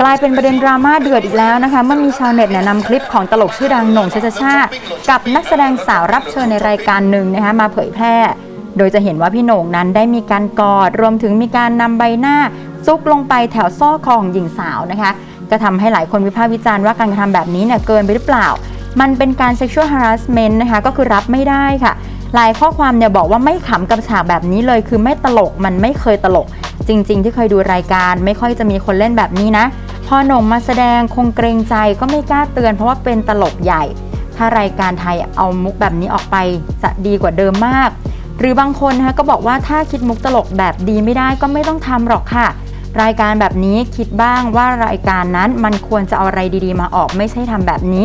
กลายเป็นประเด็นดราม่าเดือดอีกแล้วนะคะ เมื่อมีชาวเน็ตเนี่ยนำคลิปของตลกชื่อดังหน่งชาชาชากับนักแสดงสาวรับเชิญในรายการหนึ่งนะคะมาเผยแพร่ โดยจะเห็นว่าพี่โหน่งนั้นได้มีการกอด รวมถึงมีการนำใบหน้าซุกลงไปแถวซอคอของหญิงสาวนะคะ ก็ทำให้หลายคนวิพากษ์วิจารณ์ว่าการกระทำแบบนี้เนี่ยเกินไปหรือเปล่า มันเป็นการ sexual harassment นะคะก็คือรับไม่ได้ค่ะหลายข้อความเนี่ยบอกว่าไม่ขำกับฉากแบบนี้เลย คือไม่ตลกมันไม่เคยตลก จริง ๆ ที่เคยดูรายการไม่ค่อยจะมีคนเล่นแบบนี้นะ พอหน่งมาแสดงคงเกรงใจก็ไม่กล้าเตือนเพราะว่าเป็นตลกใหญ่ ถ้ารายการไทยเอามุกแบบนี้ออกไปจะดีกว่าเดิมมาก หรือบางคนนะคะก็บอกว่าถ้าคิดมุกตลกแบบดีไม่ได้ก็ไม่ต้องทำหรอกค่ะ รายการแบบนี้คิดบ้างว่ารายการนั้นมันควรจะเอาอะไรดีๆ มาออกไม่ใช่ทำแบบนี้